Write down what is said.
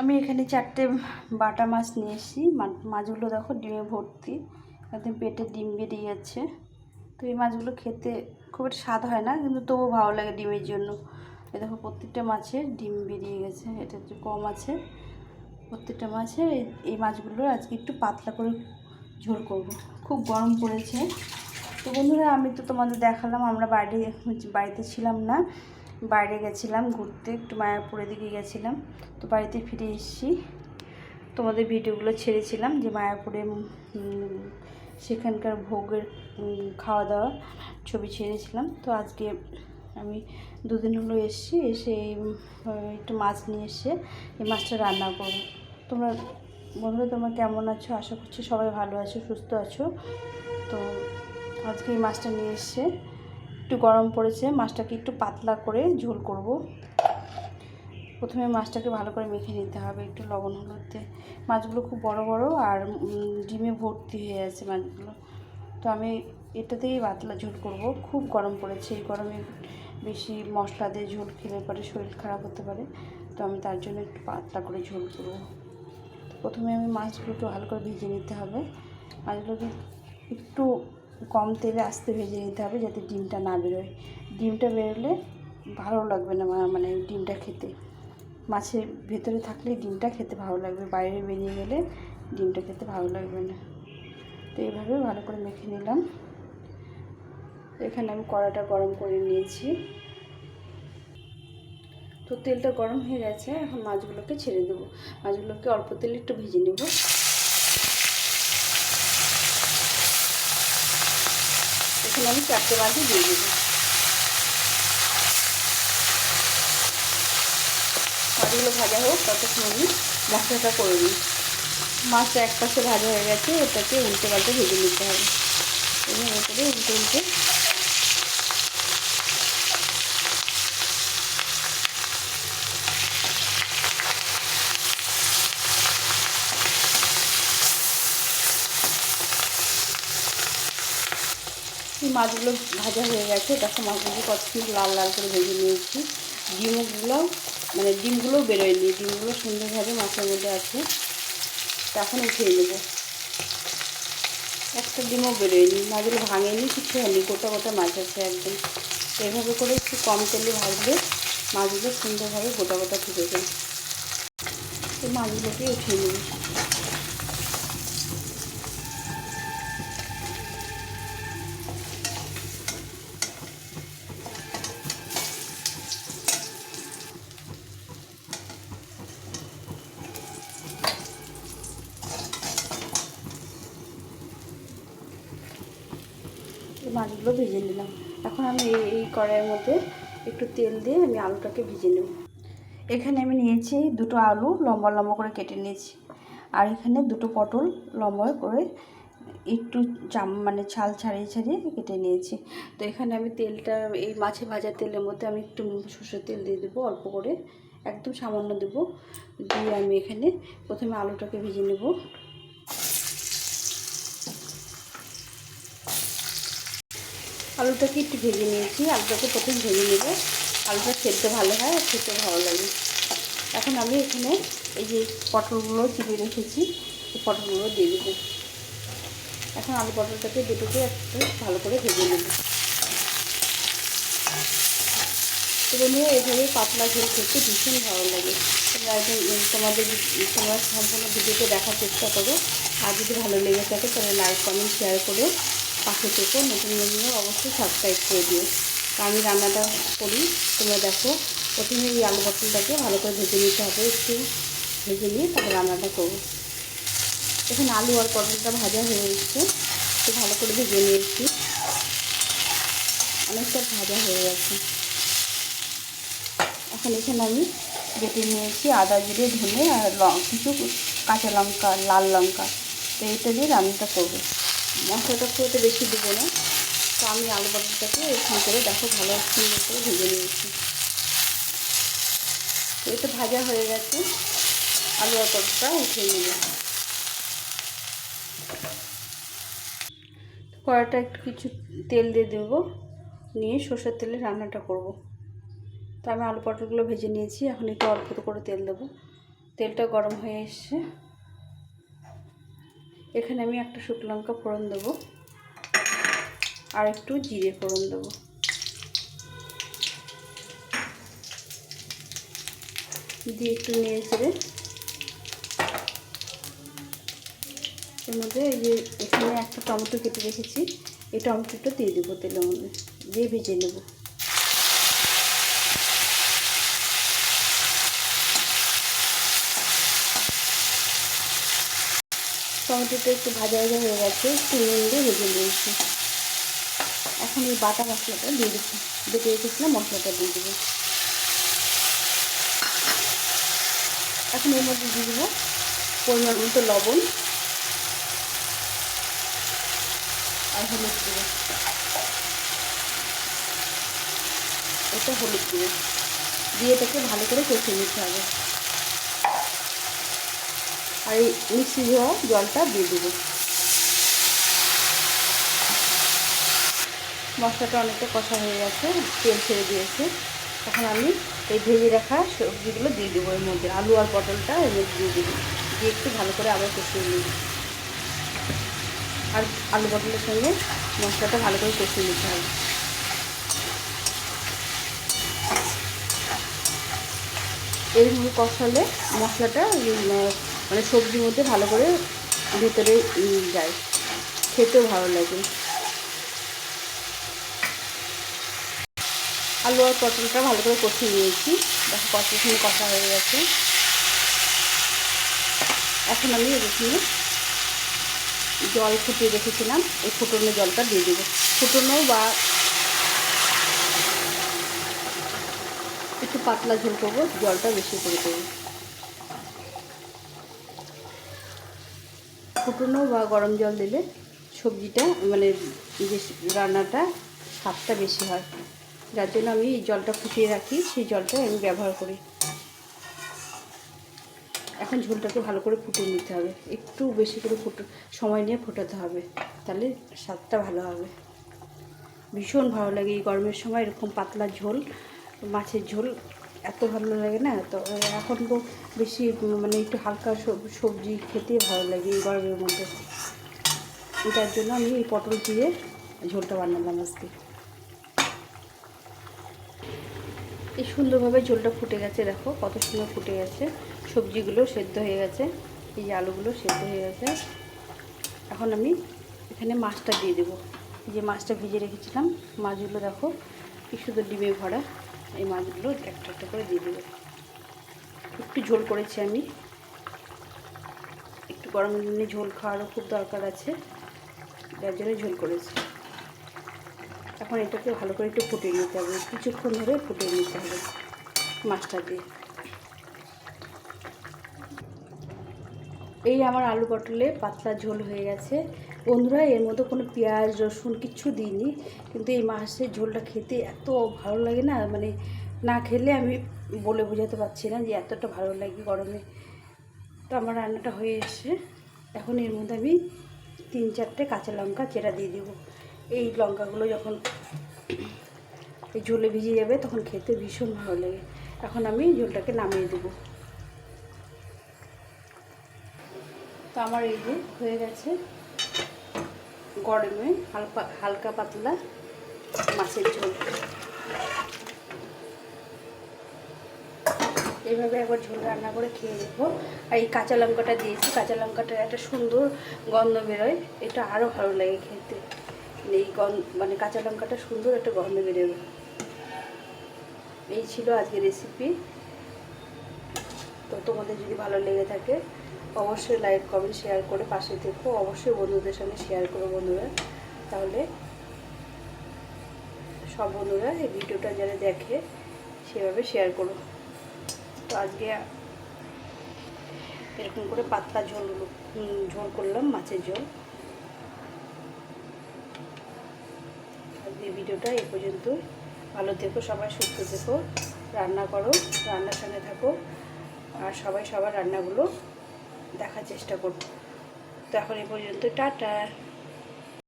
আমি এখানে চারটে বাটা মাছ নিয়ে এসেছি। মাছগুলো দেখো ডিমে ভর্তি। একদম পেটে ডিম বেরিয়ে যাচ্ছে। তো এই মাছগুলো খেতে খুব একটা স্বাদ হয় না, কিন্তু তবুও ভালো লাগে ডিমের জন্য। এই দেখো প্রত্যেকটা মাছে ডিম বেরিয়ে গেছে। এটা একটু কম আছে। প্রত্যেকটা মাছে এই এই মাছগুলো আজকে একটু পাতলা করে ঝোল করব। খুব গরম পড়েছে। তো বন্ধুরা, আমি তো তোমাদের দেখালাম, আমরা বাইরে বাড়িতে ছিলাম না। বাইরে গেছিলাম, ঘুরতে, একটু মায়াপুরের দিকে গেছিলাম। তো বাড়িতে ফিরে এসেছি। তোমাদের ভিডিওগুলো ছেড়েছিলাম যে মায়াপুরে সেখানকার ভোগের খাওয়া দাওয়া ছবি ছেড়েছিলাম। তো আজকে আমি দুদিন হলো এসেছি, এসে একটু মাছ নিয়ে এসে এই মাছটা রান্না করব। তোমরা, বন্ধুরা, তোমরা কেমন আছো? আশা করছি সবাই ভালো আছো, সুস্থ আছো। তো আজকে এই মাছটা নিয়ে এসছে একটু গরম পড়েছে, মাছটাকে একটু পাতলা করে ঝোল করব। প্রথমে মাছটাকে ভালো করে মেখে নিতে হবে, একটু লবণ হলুদ দিয়ে। মাছগুলো খুব বড় বড় আর ডিমে ভর্তি হয়ে আছে মাছগুলো। তো আমি এটাতেই পাতলা ঝোল করব। খুব গরম পড়েছে, এই গরমে বেশি মশলা দিয়ে ঝোল খেলে পরে শরীর খারাপ হতে পারে। তো আমি তার জন্য একটু পাতলা করে ঝোল করব। প্রথমে আমি মাছগুলো একটু ভালো করে ভেজে নিতে হবে। মাছগুলোকে একটু কম তেলে আস্তে ভেজে নিতে হবে যাতে ডিমটা না বেরোয়। ডিমটা বেরোলে ভালো লাগবে না মানে ডিমটা খেতে। মাছের ভেতরে থাকলে ডিমটা খেতে ভালো লাগবে, বাইরে বেরিয়ে গেলে ডিমটা খেতে ভালো লাগবে না। তো এইভাবে ভালো করে মেখে নিলাম। এখানে আমি কড়াটা গরম করে নিয়েছি। তো তেলটা গরম হয়ে গেছে, এখন মাছগুলোকে ছেড়ে দেবো। মাছগুলোকে অল্প তেলে একটু ভেজে নেব। এখানে আমি চারটে মাঝে দিয়ে দেব। মাছগুলো ভাজা হোক, ততক্ষণ আমি মশলাটা করে নিই মাছটা এক পাশে ভাজা হয়ে গেছে, এটাকে উল্টে পাল্টে ভেজে নিতে হবে। এবং এরপরে উল্টে উল্টে মাছগুলো ভাজা হয়ে গেছে। দেখো মাছগুলো কত সুন্দর লাল লাল করে ভেজে নিয়েছি। ডিমগুলো মানে ডিমগুলোও বেরোয়নি। ডিমগুলো সুন্দরভাবে মাছের মধ্যে আছে। তো এখন উঠিয়ে নেব। একটা ডিমও বেরোয়নি। মাছগুলো ভাঙেনি, কিছু হয়নি। গোটা গোটা মাছ আছে একদম। এইভাবে করে একটু কম তেলে ভাজলে মাছগুলো সুন্দরভাবে গোটা গোটা থেকে যায়। তো মাছগুলোকে উঠিয়ে নেব। মাছগুলো ভেজে নিলাম। এখন আমি এই এই কড়াইয়ের মধ্যে একটু তেল দিয়ে আমি আলুটাকে ভেজে নেব। এখানে আমি নিয়েছি দুটো আলু, লম্বা লম্বা করে কেটে নিয়েছি। আর এখানে দুটো পটল লম্বা করে একটু চাম মানে ছাল ছাড়িয়ে ছাড়িয়ে কেটে নিয়েছি। তো এখানে আমি তেলটা, এই মাছে ভাজা তেলের মধ্যে আমি একটু সর্ষের তেল দিয়ে দেবো, অল্প করে। একদম সামান্য দেবো। দিয়ে আমি এখানে প্রথমে আলুটাকে ভেজে নেব। আলুটাকে একটু ভেজে নিয়েছি, আলুটাকে প্রথম ভেজে নেব। আলুটা খেতে ভালো হয় আর খেতে ভালো লাগে। এখন আমি এখানে এই যে পটলগুলো চিপে রেখেছি, এই পটলগুলো দিয়ে দেবো। এখন আলু পটলটাকে দুটোকে একটু ভালো করে ভেজে নেব। তো বন্ধুরা, এইভাবে পাতলা ঝোল খেতে ভীষণ ভালো লাগে। তোমরা তোমাদের তোমরা সম্পূর্ণ ভিডিওতে দেখার চেষ্টা করো। আর যদি ভালো লেগে থাকে, তাহলে লাইক কমেন্ট শেয়ার করে পাশে থেকে, নতুন নতুন অবশ্যই সাবস্ক্রাইব করে দিও। আমি রান্নাটা করি, তোমরা দেখো, প্রথমে এই আলু পটলটাকে ভালো করে ভেজে নিতে হবে, একটু ভেজে নিয়ে তারপর রান্নাটা করব। এখানে আলু আর পটলটা ভাজা হয়ে এসছে, একটু ভালো করে ভেজে নিয়েছি অনেকটা ভাজা হয়ে গেছে। এখন এখানে আমি বেটে নিয়েছি আদা, জিরে, ধনে আর কিছু কাঁচা লঙ্কা, লাল লঙ্কা। তো এইটা দিয়ে রান্নাটা করব। মশলাটা খুব একটা বেশি দেবো না। তো আমি আলু পটলটাকে এখান করে দেখো ভালো সুন্দর করে ভেজে নিয়েছি। এই তো ভাজা হয়ে গেছে। আলু পটলটা উঠিয়ে নেব কড়াটা একটু কিছু তেল দিয়ে দেবো। নিয়ে সর্ষের তেলে রান্নাটা করব। তো আমি আলু পটলগুলো ভেজে নিয়েছি। এখন একটু অল্প করে তেল দেবো। তেলটা গরম হয়ে এসছে। এখানে আমি একটা শুকনো লঙ্কা ফোড়ন দেবো আর একটু জিরে ফোড়ন দেবো। দিয়ে একটু নিয়ে চেড়ে এর মধ্যে এই যে এখানে একটা টমেটো কেটে রেখেছি, এই টমেটোটা দিয়ে দেবো তেলের মধ্যে, দিয়ে ভেজে নেব। টমেটোটা একটু ভাজা ভাজা হয়ে গেছে, একটু নুন দিয়ে ভেজে নিয়েছি। এখন এই বাটা মশলাটা দিয়ে দিচ্ছি। বেটে রেখেছিলাম, মশলাটা দিয়ে দেবো। এখন এর মধ্যে দিয়ে দেবো পরিমাণ মতো লবণ আর হলুদ গুঁড়ো। এটা হলুদ গুঁড়ো। দিয়ে এটাকে ভালো করে কষিয়ে নিতে হবে। আর এই মিক্সি ধোয়া জলটা দিয়ে দেবো। মশলাটা অনেকটা কষা হয়ে গেছে, তেল ছেড়ে দিয়েছে। তখন আমি এই ভেজে রাখা সবজিগুলো দিয়ে দেবো এর মধ্যে। আলু আর পটলটা এর মধ্যে দিয়ে দেবো। দিয়ে একটু ভালো করে আবার কষিয়ে নিই আর আলু পটলের সঙ্গে মশলাটা ভালো করে কষিয়ে নিতে হবে। এরকম কষালে মশলাটা মানে সবজির মধ্যে ভালো করে ভেতরে যায়। খেতেও ভালো লাগে। আলু আর পটলটা ভালো করে কষিয়ে নিয়েছি। দেখো সময় কষা হয়ে গেছে। এখন আমি এখানে জল ফুটিয়ে রেখেছিলাম। এই ফুটনো জলটা দিয়ে দেবো। ফুটনো বা একটু পাতলা ঝোল করব, জলটা বেশি করে দেবো। ফুটনো বা গরম জল দিলে সবজিটা মানে যে রান্নাটা স্বাদটা বেশি হয়। যার জন্য আমি এই জলটা ফুটিয়ে রাখি, সেই জলটা আমি ব্যবহার করি। এখন ঝোলটাকে ভালো করে ফুটিয়ে নিতে হবে। একটু বেশি করে ফুটো, সময় নিয়ে ফোটাতে হবে, তাহলে স্বাদটা ভালো হবে। ভীষণ ভালো লাগে এই গরমের সময় এরকম পাতলা ঝোল, মাছের ঝোল এত ভালো লাগে না? তো এখন তো বেশি মানে একটু হালকা সবজি খেতে ভালো লাগে এই গরমের মধ্যে। এটার জন্য আমি এই পটল চিড়ে ঝোলটা বানালাম আজকে। এই সুন্দরভাবে ঝোলটা ফুটে গেছে, দেখো কত সুন্দর ফুটে গেছে। সবজিগুলো সেদ্ধ হয়ে গেছে, এই আলুগুলো সেদ্ধ হয়ে গেছে। এখন আমি এখানে মাছটা দিয়ে দেবো। যে মাছটা ভেজে রেখেছিলাম, মাছগুলো দেখো কি সুন্দর ডিমে ভরা। এই মাছগুলো একটা একটা করে দিয়ে দেবো। একটু ঝোল করেছি আমি। একটু গরম দিনে ঝোল খাওয়ারও খুব দরকার আছে। যার জন্য ঝোল করেছি। এখন এটাকে ভালো করে একটু ফুটিয়ে নিতে হবে। কিছুক্ষণ ধরে ফুটিয়ে নিতে হবে মাছটা দিয়ে এই আমার আলু পটলে পাতলা ঝোল হয়ে গেছে। বন্ধুরা, এর মধ্যে কোনো পেঁয়াজ, রসুন কিচ্ছু দিইনি। কিন্তু এই মাছের ঝোলটা খেতে এত ভালো লাগে না মানে না খেলে আমি বলে বোঝাতে পারছি না যে এতটা ভালো লাগে গরমে। তো আমার রান্নাটা হয়ে এসছে। এখন এর মধ্যে আমি তিন চারটে কাঁচা লঙ্কা চেরা দিয়ে দেবো। এই লঙ্কাগুলো যখন এই ঝোলে ভিজে যাবে, তখন খেতে ভীষণ ভালো লাগে। এখন আমি ঝোলটাকে নামিয়ে দেবো। তো আমার এই যে হয়ে গেছে গরমে হালকা হালকা পাতলা মাছের ঝোল। এইভাবে একবার ঝোল রান্না করে খেয়ে দেখব আর এই কাঁচা লঙ্কাটা দিয়েছি, কাঁচা লঙ্কাটার একটা সুন্দর গন্ধ বেরোয়। এটা আরও ভালো লাগে খেতে। এই গন্ধ মানে কাঁচা লঙ্কাটা সুন্দর একটা গন্ধ বেরোবে এই ছিল আজকে রেসিপি তো তোমাদের যদি ভালো লেগে থাকে অবশ্যই লাইক, কমেন্ট, শেয়ার করে পাশে থেকো। অবশ্যই বন্ধুদের সঙ্গে শেয়ার করো বন্ধুরা। তাহলে সব বন্ধুরা এই ভিডিওটা যারা দেখে, সেভাবে শেয়ার করো। তো আজকে এরকম করে পাতলা ঝোল ঝোল করলাম, মাছের ঝোল। আজকে ভিডিওটা এ পর্যন্ত ভালো থেকো, সবাই সুস্থ থেকো। রান্না করো, রান্নার সঙ্গে থাকো। আর সবাই সবার রান্নাগুলো দেখার চেষ্টা করব। তো এখন এই পর্যন্ত টাটা।